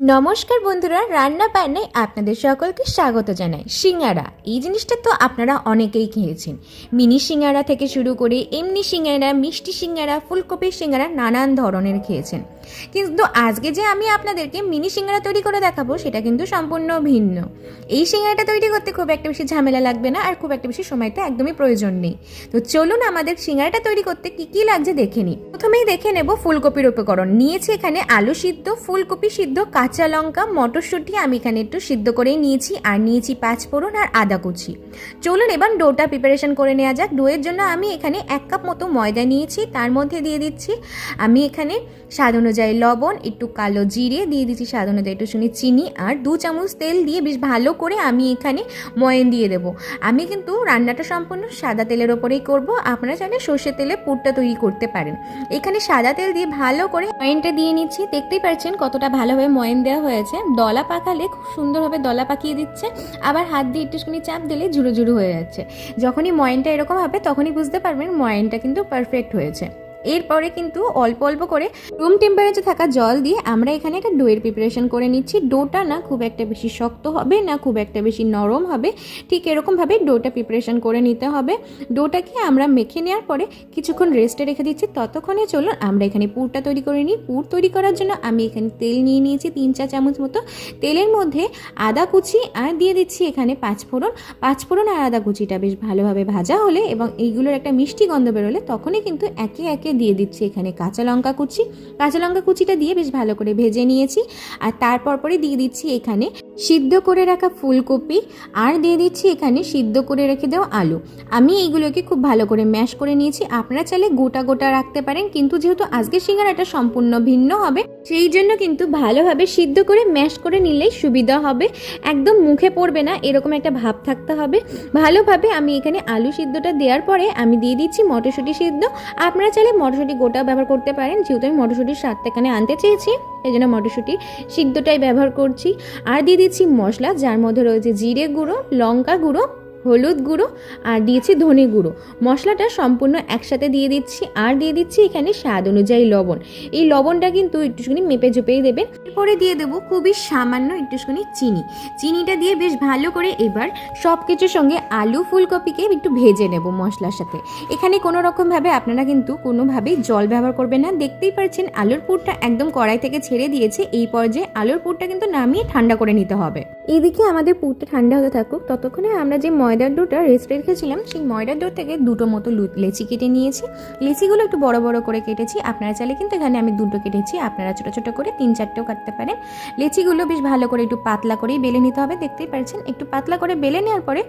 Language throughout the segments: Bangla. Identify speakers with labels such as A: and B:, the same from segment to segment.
A: নমস্কার বন্ধুরা, রান্না বান্নায় আপনাদের সকলকে স্বাগত জানাই। সিঙ্গারা, এই জিনিসটা তো আপনারা অনেকেই খেয়েছেন। মিনি সিঙ্গারা থেকে শুরু করে এমনি সিঙ্গারা, মিষ্টি সিঙ্গারা, ফুলকপির সিঙ্গারা নানান ধরনের খেয়েছেন। কিন্তু আজকে যে আমি আপনাদেরকে মিনি সিঙ্গারা তৈরি করে দেখাবো, সেটা কিন্তু সম্পূর্ণ ভিন্ন। এই সিঙ্গারাটা তৈরি করতে খুব একটা বেশি ঝামেলা লাগবে না আর খুব একটা বেশি সময় তো একদমই প্রয়োজন নেই। তো চলুন আমাদের সিঙ্গারাটা তৈরি করতে কি কি লাগছে দেখে নিই। প্রথমেই দেখে নেব ফুলকপির উপকরণ। নিয়েছি এখানে আলু সিদ্ধ, ফুলকপি সিদ্ধ, কাঁচা লঙ্কা, মটরশুঁটি আমি এখানে একটু সিদ্ধ করেই নিয়েছি, আর নিয়েছি পাঁচ ফোড়ন আর আদা কুচি। চলুন এবার ডোটা প্রিপারেশন করে নেওয়া যাক। ডোয়ের জন্য আমি এখানে এক কাপ মতো ময়দা নিয়েছি, তার মধ্যে দিয়ে দিচ্ছি আমি এখানে স্বাদ অনুযায়ী লবণ, একটু কালো জিরে, দিয়ে দিচ্ছি স্বাদ অনুযায়ী একটু শুনি চিনি, আর দু চামচ তেল দিয়ে বেশ ভালো করে আমি এখানে ময়ন দিয়ে দেবো। আমি কিন্তু রান্নাটা সম্পূর্ণ সাদা তেলের ওপরেই করব, আপনারা চাইলে সর্ষের তেলে পুরটা তৈরি করতে পারেন। এখানে সাদা তেল দিয়ে ভালো করে ময়নটা দিয়ে নিচ্ছি, দেখতেই পাচ্ছেন কতটা ভালোভাবে ময়ন দেওয়া হয়েছে। দলা পাকালে খুব সুন্দরভাবে দলা পাকিয়ে দিচ্ছে। আবার হাত দিয়ে একটুখানি চাপ দিলে ঝুড়ো ঝুড়ো হয়ে যাচ্ছে। যখনই ময়নটা এরকম হবে, তখনই বুঝতে পারবেন ময়নটা কিন্তু পারফেক্ট হয়েছে। এরপরে কিন্তু অল্প অল্প করে রুম টেম্পারেচার থাকা জল দিয়ে আমরা এখানে একটা ডোয়ের প্রিপারেশন করে নিচ্ছি। ডোটা না খুব একটা বেশি শক্ত হবে না, খুব একটা বেশি নরম হবে। ঠিক এরকমভাবে ডোটা প্রিপারেশন করে নিতে হবে। ডোটাকে আমরা মেখে নেওয়ার পরে কিছুক্ষণ রেস্টে রেখে দিচ্ছি। ততক্ষণে চলুন আমরা এখানে পুরটা তৈরি করে নিই। পুর তৈরি করার জন্য আমি এখানে তেল নিয়ে নিয়েছি তিন চা চামচ মতো। তেলের মধ্যে আদা কুচি আর দিয়ে দিচ্ছি এখানে পাঁচফোড়ন পাঁচফোড়ন আর আদা কুচিটা বেশ ভালোভাবে ভাজা হলে এবং এইগুলোর একটা মিষ্টি গন্ধ বেরোলে তখনই কিন্তু একে একে দিয়ে দিচ্ছি এখানে কাঁচা লঙ্কা কুচি। কাঁচা লঙ্কা কুচিটা দিয়ে বেশ ভালো করে ভেজে নিয়েছি। আর তারপর পরে দিয়ে দিচ্ছি এখানে সিদ্ধ করে রাখা ফুলকপি। আর দিয়ে দিচ্ছি এখানে সিদ্ধ করে রেখে দেওয়া আলু। আমি এইগুলোকে খুব ভালো করে ম্যাশ করে নিয়েছি। আপনারা চাইলে গোটা গোটা রাখতে পারেন, কিন্তু যেহেতু আজকে সিঙ্গারাটা সম্পূর্ণ ভিন্ন হবে সেই জন্য কিন্তু ভালোভাবে সিদ্ধ করে ম্যাশ করে নিলেই সুবিধা হবে। একদম মুখে পড়বে না, এরকম একটা ভাব থাকতে হবে। ভালোভাবে আমি এখানে আলু সিদ্ধটা দেওয়ার পরে আমি দিয়ে দিচ্ছি মটরশুঁটি সিদ্ধ। আপনারা চাইলে মটরশুঁটি গোটাও ব্যবহার করতে পারেন, যেহেতু আমি মটরশুঁটির স্বাদটা এখানে আনতে চেয়েছি, এই জন্য মটরশুঁটি সিদ্ধটাই ব্যবহার করছি। আর দিয়ে দিচ্ছি মশলা, যার মধ্যে রয়েছে জিরে গুঁড়ো, লঙ্কা গুঁড়ো হলুদ গুঁড়ো আর দিয়েছি ধনে গুঁড়ো। মশলাটা সম্পূর্ণ একসাথে দিয়ে দিচ্ছি আর দিয়ে দিচ্ছি এখানে স্বাদ অনুযায়ী লবণ। এই লবণটা কিন্তু একটুখানি মেপে চুপেই দেবেন। এরপরে দিয়ে দেবো খুবই সামান্য একটুখানি চিনি। চিনিটা দিয়ে বেশ ভালো করে এবার সব কিছুর সঙ্গে আলু ফুলকপিকে একটু ভেজে নেব মশলার সাথে। এখানে কোনো রকমভাবে আপনারা কিন্তু কোনোভাবেই জল ব্যবহার করবেন না। দেখতেই পাচ্ছেন আলুর পুরটা একদম কড়াই থেকে ছেড়ে দিয়েছে। এই পর্যায়ে আলুর পুরটা কিন্তু নামিয়ে ঠান্ডা করে নিতে হবে। এদিকে আমাদের পুরটা ঠান্ডা হতে থাকুক। ততক্ষণে আমরা যে ময়দার ডোটা রেস্ট রেখেছিলাম সেই ময়দার ডো থেকে দুটো মতো লেচি কেটে নিয়েছি। লেচিগুলো একটু বড় বড় করে কেটেছি, আপনারা চাইলে কিন্তু এখানে আমি দুটো কেটেছি, আপনারা ছোটো ছোটো করে তিন চারটেও কাটতে পারেন। লেচিগুলো বেশ ভালো করে একটু পাতলা করেই বেলে নিতে হবে, দেখতেই পাচ্ছেন একটু পাতলা করে বেলে নেওয়ার পরে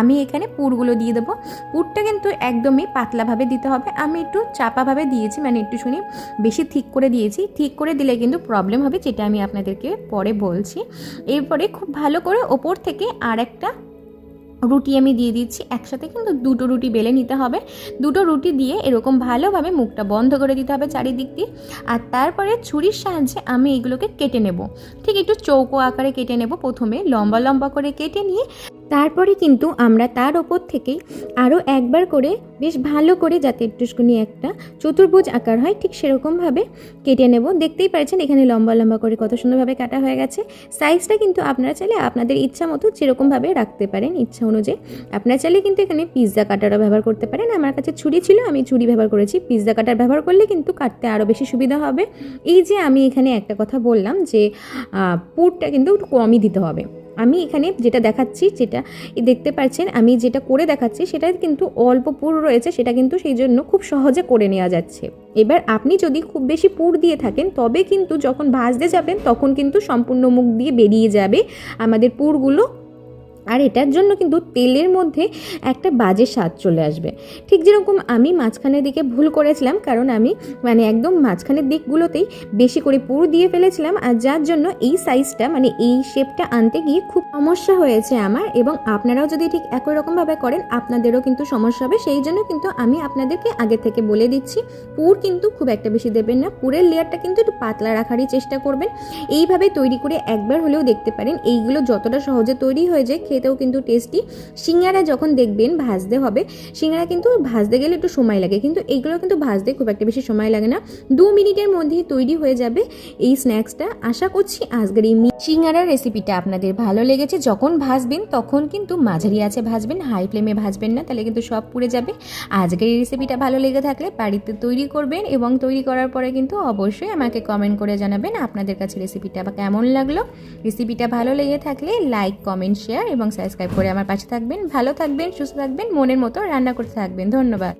A: আমি এখানে পুরগুলো দিয়ে দেবো। পুরটা কিন্তু একদমই পাতলাভাবে দিতে হবে। আমি একটু চাপাভাবে দিয়েছি মানে একটু শুনি বেশি ঠিক করে দিয়েছি। ঠিক করে দিলে কিন্তু প্রবলেম হবে, যেটা আমি আপনাদেরকে পরে বলছি। এরপরে খুব ভালো করে ওপর থেকে আর একটা রুটি আমি দিয়ে দিচ্ছি একসাথে, কিন্তু দুটো রুটি বেলে নিতে হবে। দুটো রুটি দিয়ে এরকম ভালোভাবে মুখটা বন্ধ করে দিতে হবে চারিদিক দিয়ে। আর তারপরে ছুরির সাহায্যে আমি এগুলোকে কেটে নেব। ঠিক একটু চৌকো আকারে কেটে নেব প্রথমে, লম্বা লম্বা করে কেটে নিয়ে তারপরে কিন্তু আমরা তার ওপর থেকেই আরও একবার করে বেশ ভালো করে যাতে একটুখানি একটা চতুর্ভুজ আকার হয়, ঠিক সেরকমভাবে কেটে নেব। দেখতেই পারছেন এখানে লম্বা লম্বা করে কত সুন্দরভাবে কাটা হয়ে গেছে। সাইজটা কিন্তু আপনারা চাইলে আপনাদের ইচ্ছা মতো যেরকমভাবে রাখতে পারেন। ইচ্ছা অনুযায়ী আপনারা চাইলে কিন্তু এখানে পিৎজা কাটারও ব্যবহার করতে পারেন। আমার কাছে ছুরি ছিল, আমি ছুরি ব্যবহার করেছি। পিৎজা কাটার ব্যবহার করলে কিন্তু কাটতে আরও বেশি সুবিধা হবে। এই যে আমি এখানে একটা কথা বললাম যে পুরটা কিন্তু একটু কমই দিতে হবে। আমি এখানে যেটা দেখাচ্ছি, যেটা দেখতে পাচ্ছেন, আমি যেটা করে দেখাচ্ছি, সেটা কিন্তু অল্প পুর রয়েছে, সেটা কিন্তু সেই জন্য খুব সহজে করে নেওয়া যাচ্ছে। এবার আপনি যদি খুব বেশি পুর দিয়ে থাকেন, তবে কিন্তু যখন ভাজতে যাবেন, তখন কিন্তু সম্পূর্ণ মুখ দিয়ে বেরিয়ে যাবে আমাদের পুরগুলো। আর এটার জন্য কিন্তু তেলের মধ্যে একটা বাজে স্বাদ চলে আসবে। ঠিক যেরকম আমি মাঝখানের দিকে ভুল করেছিলাম, কারণ আমি মানে একদম মাঝখানের দিকগুলোতেই বেশি করে পুর দিয়ে ফেলেছিলাম, আর যার জন্য এই সাইজটা মানে এই শেপটা আনতে গিয়ে খুব সমস্যা হয়েছে আমার এবং আপনারাও যদি ঠিক একই রকমভাবে করেন, আপনাদেরও কিন্তু সমস্যা হবে। সেই জন্য কিন্তু আমি আপনাদেরকে আগে থেকে বলে দিচ্ছি, পুর কিন্তু খুব একটা বেশি দেবেন না। পুরের লেয়ারটা কিন্তু একটু পাতলা রাখারই চেষ্টা করবেন। এইভাবে তৈরি করে একবার হলেও দেখতে পারেন, এইগুলো যতটা সহজে তৈরি হয়ে যায় খেতেও কিন্তু টেস্টি সিঙ্গারা যখন দেখবেন ভাজতে হবে, সিঙ্গারা কিন্তু ভাজতে গেলে একটু সময় লাগে, কিন্তু এইগুলো কিন্তু ভাজতে খুব একটা বেশি সময় লাগে না। দু মিনিটের মধ্যেই তৈরি হয়ে যাবে এই স্ন্যাক্সটা আশা করছি আজকের এই সিঙ্গারার রেসিপিটা আপনাদের ভালো লেগেছে। যখন ভাজবেন তখন কিন্তু মাঝারি আছে ভাজবেন হাই ফ্লেমে ভাজবেন না, তাহলে কিন্তু সব পুড়ে যাবে। আজকের এই রেসিপিটা ভালো লেগে থাকলে বাড়িতে তৈরি করবেন এবং তৈরি করার পরে কিন্তু অবশ্যই আমাকে কমেন্ট করে জানাবেন আপনাদের কাছে রেসিপিটা বা কেমন লাগল। রেসিপিটা ভালো লেগে থাকলে লাইক কমেন্ট শেয়ার এবং সাবস্ক্রাইব করে আমার পাশে থাকবেন। ভালো থাকবেন, সুস্থ থাকবেন, মনের মতো রান্না করতে থাকবেন। ধন্যবাদ।